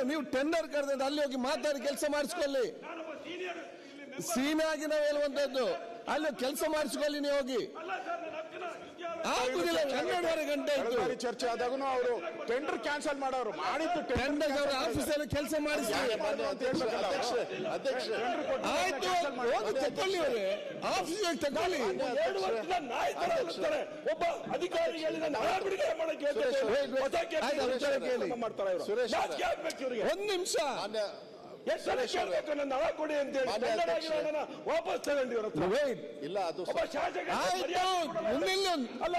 Office ನೀವು tender ಕರೆದ್ರೆ ಅಲ್ಲಿ ಹೋಗಿ ಮಾತಾಡಿ ಕೆಲಸ ಮಾಡಿಸ್ಕೊಳ್ಳಿ. ಆಗಿ ನಾವು ಹೇಳುವಂತದ್ದು ಅಲ್ಲಿ ಕೆಲಸ ಮಾಡಿಸ್ಕೊಳ್ಳಿ ನೀವು ಹೋಗಿ ಅಲ್ಲ ಸರ್ ನನ್ನ ಹಕ್ಕನ್ನ ವಿದ್ಯಾರ್ಥಿ ಆಗುದಿಲ್ಲ ಹನ್ನೆರಡುವರೆ ಗಂಟೆ ಆಯ್ತು. ಬಾರಿ ಚರ್ಚೆ ಆದಾಗೂ ಅವರು ಟೆಂಡರ್ ಕ್ಯಾನ್ಸಲ್ ಮಾಡೋರು ಮಾಡಿದ್ದು ಟೆಂಡರ್ ಅವರ ಆಫೀಸಲ್ಲಿ ಕೆಲಸ ಮಾಡಿಸಿ ಆಯ್ತು ಹೋಗಿ ತಗೊಳ್ಳಿ ಅವರೇ. ಆಫೀಸ್ ತಗೊಳ್ಳಿ ಎರಡು ವರ್ಷದ ನಾಯಿ ತರ ಇರ್ತಾರೆ. ಒಬ್ಬ ಅಧಿಕಾರಿ ಹೇಳಿದ ನಳ ಬಿಡುಗಡೆ ಮಾಡಕ್ಕೆ ಹೇಳ್ತಾರೆ. ಮಾಡ್ತಾರೆ ಇವ್ರು. ಸುರೇಶ್. ಒಂದ್ ನಿಮಿಷ. ವಾಪಸ್ ತಗೊಂಡು ಇವ್ರ ಹತ್ರ. Wait. ಇಲ್ಲ ಅದು ಶಾಸಕ ಅಲ್ಲ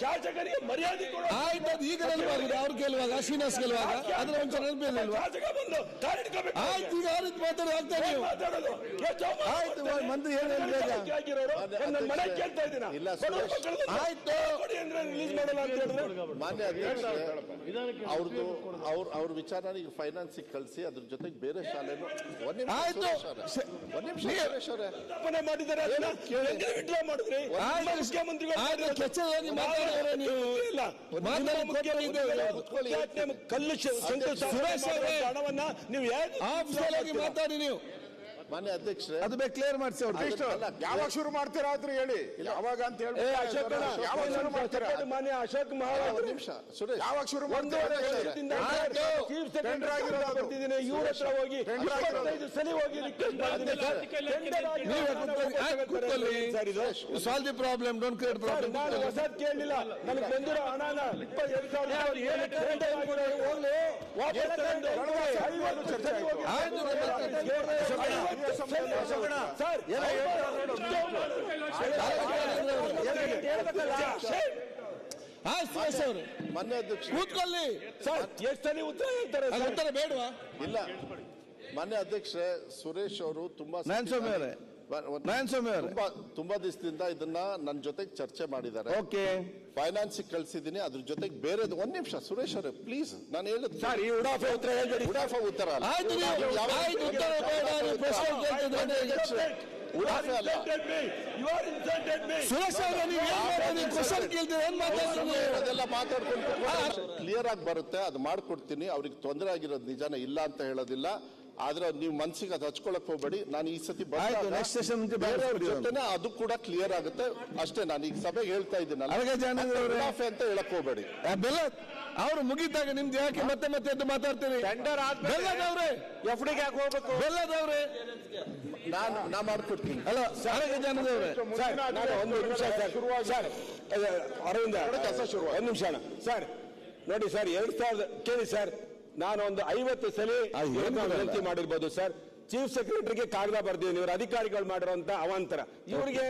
ಶಾಸಕರಿಗೆ ಮರ್ಯಾದೆ ಕೊಡೋ ಆಯ್ತು ಅದು ಈಗ ನೆನಪಾಗಿದೆ ಅವ್ರು ಕೇಳುವಾಗ ಶ್ರೀನಿವಾಸ್ ಕೇಳುವಾಗ ಅದ್ರ ಒಂಚೂರು ನೆನಪಿರ್ಲಿಲ್ವಾ ಶಾಸಕ ಬಂದು ಕಾಲಿಡ್ಕೋಬೇಕು ಆಯ್ತು ಈಗ ಯಾವ ರೀತಿ ಮಾತಾಡಿ ಆಗ್ತಾ ನೀವು ಮಾತಾಡೋದು ಎಷ್ಟು ಆಯ್ತು, ಮಾಡ್ತಾರೆ. ಮಂತ್ರಿ ಏನ್ ಹೇಳ್ಬೇಕು ಈಗ? ಆಗಿರೋರು ನನ್ನ ಮನೆ ಕೇಳ್ತಾ ಇದ್ದೀನಿ ಇಲ್ಲ, ಬಡವ್ರ ಸುರೇಶ್. ಮಕ್ಕಳನ್ನ ಆಯ್ತು. ಕೊಡಿ ಅಂದ್ರೆ ರಿಲೀಸ್ ಮಾಡಲ್ಲ ಅಂತ ಹೇಳಿದ್ರೆ ಮಾನ್ಯ ಅಧ್ಯಕ್ಷರೇ ಅವ್ರದ್ದು ಅವ್ರ ಅವ್ರ ವಿಚಾರ ಈಗ ಫೈನಾನ್ಸ್ ಕಳಿಸಿ ಅದ್ರ ಜೊತೆಗೆ ಬೇರೆ ಶಾಲೆನು ಒಂದ್ ನಿಮಿಷ ಆಯ್ತು. ಸುರೇಶ್ ಅವರೇ. ಸ- ಒಂದ್ ನಿಮಿಷ ಸುರೇಶ್ ಅವರೇ ಮಾಡಿದ್ದಾರೆ ಅದನ್ನ ವಿಡ್ರಾ ಮಾಡಿದ್ರಿ ಮುಖ್ಯಮಂತ್ರಿಗಳು ಆಯ್ತು, ಕೆಚ್ಚಲಲ್ಲಿ ಮಾತಾಡಿದ್ರೆ ನೀವು. ಇಲ್ಲ ಕಲ್ಲು ಸುರೇಶ್ ಹಣವನ್ನ ನೀವು ಆಫೀಸಲ್ಲಿ ಹೋಗಿ ಮಾತಾಡಿ ನೀವು. ಮಾನ್ಯ ಅಧ್ಯಕ್ಷರೇ ಅದು ಬೇಕು ಕ್ಲಿಯರ್ ಮಾಡಿಸಿ ಅವ್ರು. ಯಾವಾಗ ಶುರು ಮಾಡ್ತೀರಾ ಆದ್ರೆ ಹೇಳಿ. ಯಾವಾಗ ಅಂತ ಏ ಹೇಳಿ ಅಣ್ಣ, ಯಾವಾಗ ಶುರು ಮಾಡ್ತೀರಾ? ಮಾನ್ಯ ಅಶೋಕ್ ಮಹಾರಾಜ್ ನಿಮಿಷ? ಸುರೇಶ್ ಯಾವಾಗ ಶುರು ಒಂದೂವರೆ ಮಾಡ್ತೀರಾ? ಹೇಳಿ. ವರ್ಷದಿಂದ ಆಯ್ತು. ಚೀಫ್ ಟೆಂಡರ್ ಸೆಕ್ರೆಟರಿ ಆಗಿರೋದು. ಅದು. ಬರ್ತಿದ್ದೀನಿ ಇವ್ರ ಹತ್ರ ಹೋಗಿ ಟೆಂಡರ್ ಆಗಿರೋದು. ಇಪ್ಪತ್ತೈದು ಸಲ ಹೋಗಿ ರಿಕ್ವೆಸ್ಟ್ ಮಾಡಿದ್ದೀನಿ ಸರ್. ಟೆಂಡರ್ ಆಗಿರೋದು. ನೀವೇ ಕೂತ್ಕೊಳ್ಳಿ. ಆಯ್ತು, ಕೂತ್ಕೊಳ್ಳಿ. ಸರ್ ಇದು solve the problem don't create sir, problem ನಾನು ಹೊಸದ್ ಕೇಳಲಿಲ್ಲ. ನನಗೆ ಬಂದಿರೋ ಹಣನ ಇಪ್ಪತ್ತೆರಡು ಸಾವಿರ ರೂಪಾಯಿ ಟೆಂಡರ್ ಹೋಗ್ಲಿ. ವಾಪಸ್ ತಗೊಂಡು. ಐವತ್ತು ಹೋಗಿ ಆಯ್ತು, ಐವತ್ತು ಸಲ ಅಶೋಕಣ್ಣ. ಅಧ್ಯಕ್ಷ ಕೂತ್ಕೊಳ್ಳಿ ಸರ್ ಎಷ್ಟು ಸಲ ಉತ್ತರ ಹೇಳ್ತಾರೆ ಉತ್ತರ ಬೇಡವಾ ಇಲ್ಲ ಮೊನ್ನೆ ಅಧ್ಯಕ್ಷ ಸುರೇಶ್ ಅವರು ತುಂಬಾ ನಾರಾಯಣ ಸ್ವಾಮಿ. ತುಂಬಾ ತುಂಬಾ ದಿವಸದಿಂದ ಇದನ್ನ ನನ್ನ ಜೊತೆಗೆ ಚರ್ಚೆ ಮಾಡಿದ್ದಾರೆ. ಓಕೆ ಫೈನಾನ್ಸ್ ಕಳ್ಸಿದೀನಿ ಅದ್ರ ಜೊತೆಗೆ ಬೇರೆ ಒಂದ್ ನಿಮಿಷ ಸುರೇಶ್ ಅವರೇ ಪ್ಲೀಸ್ ನಾನು ಹೇಳಿದ್ ಸರ್ ಈ ಉಡಾಫೆ ಉತ್ತರ ಹೇಳ್ಬೇಡಿ ಉಡಾಫ ಉತ್ತರ ಅಲ್ಲ. ಆಯ್ತು ನೀವು ಯಾವ- ಆಯ್ತು ಉತ್ತರ ಬೇಡ ನೀವು ಪ್ರಶ್ನೆ ಕೇಳ್ತಿದ್ರೆ ಉಡಾಫೆ ಅಲ್ಲ. ಸುರೇಶ್ ಅವರೇ ನೀವು ಏನ್ ಮಾಡೋದು ನೀವು ಕ್ವಶನ್ ಕೇಳ್ತೀರಿ ಏನ್ ಮಾತಾಡ್ತೀರಿ ಅದೆಲ್ಲ ಮಾತಾಡ್ಕೊಂಡು ಕ್ಲಿಯರ್ ಆಗಿ ಬರುತ್ತೆ ಅದು ಮಾಡ್ಕೊಡ್ತೀನಿ. ಅವ್ರಿಗೆ ತೊಂದರೆ ಆಗಿರೋದು ನಿಜಾನೇ ಇಲ್ಲ ಅಂತ ಹೇಳೋದಿಲ್ಲ. ಆದ್ರೆ ನೀವು ಮನ್ಸಿಗೆ ಅದು ಹಚ್ಕೊಳಕ್ ಹೋಗ್ಬೇಡಿ. ನಾನು ಈ ಸತಿ ಜೊತೆನೆ ಅದು ಕೂಡ ಕ್ಲಿಯರ್ ಆಗುತ್ತೆ. ಅಷ್ಟೇ ನಾನು ಈಗ ಸಭೆ ಹೇಳ್ತಾ ಇದ್ದೀನಿ ಅರಗ ಜಾನಂದ್ರ ಅವರೇ. ಉಡಾಫೆ ಅಂತ ಹೇಳಕ್ ಹೋಗ್ಬೇಡಿ. ಅವ್ರು ಮುಗಿದಾಗ ನಿಮ್ದು ಯಾಕೆ ಮತ್ತೆ ಮತ್ತೆ ಎದ್ದು ಮಾತಾಡ್ತೀರಿ? ಟೆಂಡರ್ ಬೆಲ್ಲದವ್ರೆ ಎಫ್ ಡಿಗೆ ಯಾಕೆ ಹೋಗ್ಬೇಕು? ಬೆಲ್ಲದವ್ರೆ ನಾನು ನಾ ಮಾಡ್ಕೊಡ್ತೀನಿ. ಅಲ್ಲ ಸಾರಿಗೆ ಜನದವ್ರೆ ಒಂದು ನಿಮಿಷ ಸರ್ ಅರವಿಂದ. ಕೆಲಸ ಶುರು ಒಂದು ನಿಮಿಷ. ಸರ್ ನೋಡಿ ಸರ್ ಎರಡು ಸಾವಿರದ ಕೇಳಿ ಸರ್. ನಾನು ಒಂದು ಐವತ್ತು ಸಲ. ವಿನಂತಿ ಮಾಡಿರ್ಬೋದು ಸರ್ ಚೀಫ್ ಸೆಕ್ರೆಟರಿಗೆ ಕಾಗದ ಬರ್ದಿದ್ದೀನಿ. ಇವರು ಅಧಿಕಾರಿಗಳು ಮಾಡಿರುವಂತ ಅವಾಂತರ. ಇವರಿಗೆ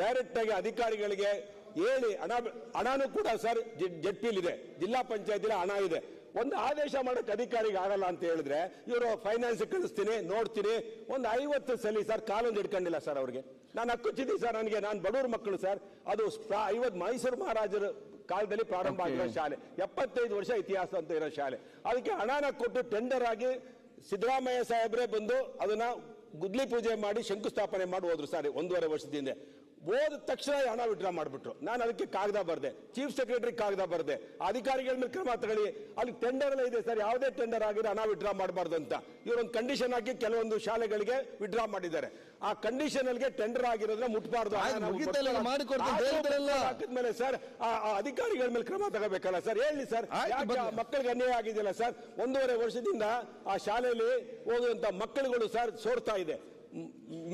ಡೈರೆಕ್ಟ್ ಆಗಿ ಅಧಿಕಾರಿಗಳಿಗೆ ಹೇಳಿ ಹಣ ಹಣನೂ ಕೂಡ ಸರ್ ಜಡ್ ಇದೆ ಜಿಲ್ಲಾ ಪಂಚಾಯತಿಲಿ ಹಣ ಇದೆ. ಒಂದು ಆದೇಶ ಮಾಡಕ್ ಅಧಿಕಾರಿಗೆ ಆಗಲ್ಲ ಅಂತ ಹೇಳಿದ್ರೆ ಇವರು ಫೈನಾನ್ಸ್ ಕಳಿಸ್ತೀನಿ ನೋಡ್ತೀನಿ. ಒಂದು ಐವತ್ತು ಸಲ ಸರ್ ಕಾಲೊಂದು ಹಿಡ್ಕೊಂಡಿಲ್ಲ ಸರ್ ಅವ್ರಿಗೆ. ನಾನು ಹಕ್ಕುಚ್ಚಿದ್ದೀನಿ ಸರ್ ನನಗೆ ನಾನು ಬಡವ್ರ ಮಕ್ಕಳು ಸರ್. ಅದು ಐವತ್ತು ಮೈಸೂರು ಮಹಾರಾಜರ ಕಾಲದಲ್ಲಿ ಪ್ರಾರಂಭ ಆಗಿರೋ ಶಾಲೆ. ಎಪ್ಪತ್ತೈದು ವರ್ಷ ಇತಿಹಾಸ ಅಂತ ಇರೋ ಶಾಲೆ. ಅದಕ್ಕೆ ಹಣನ ಕೊಟ್ಟು ಟೆಂಡರ್ ಆಗಿ ಸಿದ್ದರಾಮಯ್ಯ ಸಾಹೇಬ್ರೆ ಬಂದು ಅದನ್ನ ಗುದ್ಲಿ ಪೂಜೆ ಮಾಡಿ ಶಂಕುಸ್ಥಾಪನೆ ಮಾಡಿ ಹೋದ್ರು ಸರ್ ಒಂದೂವರೆ ವರ್ಷದ ಹೋದ ತಕ್ಷಣ ಹಣ ವಿಡ್ರಾ ಮಾಡಿಬಿಟ್ರು. ನಾನು ಅದಕ್ಕೆ ಕಾಗದ ಬರದೆ. ಚೀಫ್ ಸೆಕ್ರೆಟರಿ ಕಾಗದ ಬರದೆ. ಅಧಿಕಾರಿಗಳ ಮೇಲೆ ಕ್ರಮ ತಗೊಳ್ಳಿ. ಅಲ್ಲಿ ಟೆಂಡರ್ ಎಲ್ಲ ಇದೆ ಸರ್. ಯಾವುದೇ ಟೆಂಡರ್ ಆಗಿದ್ರೆ ಹಣ ವಿಡ್ರಾ ಮಾಡಬಾರ್ದು ಅಂತ. ಇವರೊಂದು ಕಂಡೀಷನ್ ಹಾಕಿ ಕೆಲವೊಂದು ಶಾಲೆಗಳಿಗೆ ವಿಡ್ರಾ ಮಾಡಿದ್ದಾರೆ. ಆ ಕಂಡೀಷನ್ ಅಲ್ಲಿ ಟೆಂಡರ್ ಆಗಿರೋದ್ರೆ ಮುಟ್ಬಾರ್ದು. ಹಾಕಿದ್ಮೇಲೆ ಸರ್ ಆ ಅಧಿಕಾರಿಗಳ ಮೇಲೆ ಕ್ರಮ ತಗೋಬೇಕಲ್ಲ ಸರ್. ಹೇಳಿ ಸರ್ ಮಕ್ಕಳಿಗೆ ಅನ್ಯಾಯ ಆಗಿದೆಯಲ್ಲ ಸರ್? ಒಂದೂವರೆ ವರ್ಷದಿಂದ ಆ ಶಾಲೆಯಲ್ಲಿ ಓದುವಂತ ಮಕ್ಕಳುಗಳು ಸರ್ ಸೋರ್ತಾ ಇದೆ.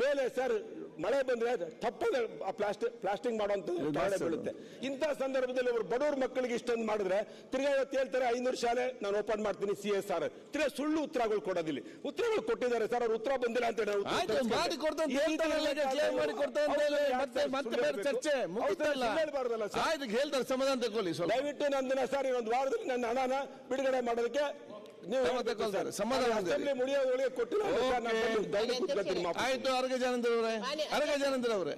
ಮೇಲೆ ಸರ್ ಮಳೆ ಬಂದ್ರೆ ತಪ್ಪದೆ ಪ್ಲಾಸ್ಟಿಕ್ ಪ್ಲಾಸ್ಟಿಂಗ್ ಮಾಡುವಂತ ಕಾರಣ ಬೀಳುತ್ತೆ. ಇಂಥ ಸಂದರ್ಭದಲ್ಲಿ ಅವರು ಬಡವ್ರ ಮಕ್ಕಳಿಗೆ ಇಷ್ಟೊಂದು ಮಾಡಿದ್ರೆ ತಿರ್ಗಾ ಇವತ್ತು ಹೇಳ್ತಾರೆ ಐನೂರು ಶಾಲೆ ನಾನು ಓಪನ್ ಮಾಡ್ತೀನಿ ಸಿ ಎಸ್ ಆರ್ ತಿರ್ಗಾ ಸುಳ್ಳು ಉತ್ತರಗಳು ಕೊಡೋದಿಲ್ಲ. ಉತ್ತರಗಳು ಕೊಟ್ಟಿದ್ದಾರೆ ಸರ್ ಅವ್ರು ಉತ್ತರ ಬಂದಿಲ್ಲ ಅಂತ ಹೇಳ್ತಾರೆ ಸಮಾಧಾನ ತಗೊಳ್ಳಿ ದಯವಿಟ್ಟು ದಿನ ಸರ್ ಇನ್ನೊಂದು ವಾರದಲ್ಲಿ ನನ್ನ ಹಣನ ಬಿಡುಗಡೆ ಮಾಡೋದಕ್ಕೆ ಆಯ್ತು ಅರಗ ಜಾನಂದ್ರ ಅವರೇ ಅರಗ ಜಾನಂದ್ರ ಅವರೇ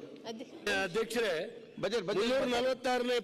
ಅಧ್ಯಕ್ಷರೇ ಬಜೆಟ್ ಬಜೆಟ್ ನಲವತ್ತಾರನೇ